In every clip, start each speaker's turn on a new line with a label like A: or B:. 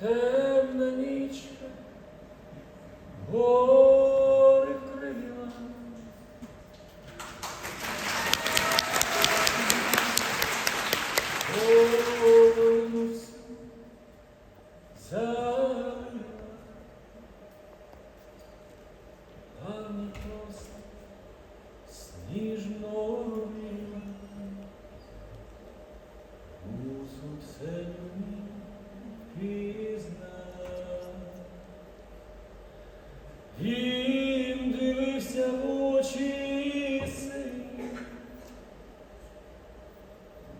A: темна нічка.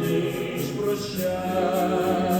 A: ніж прощай.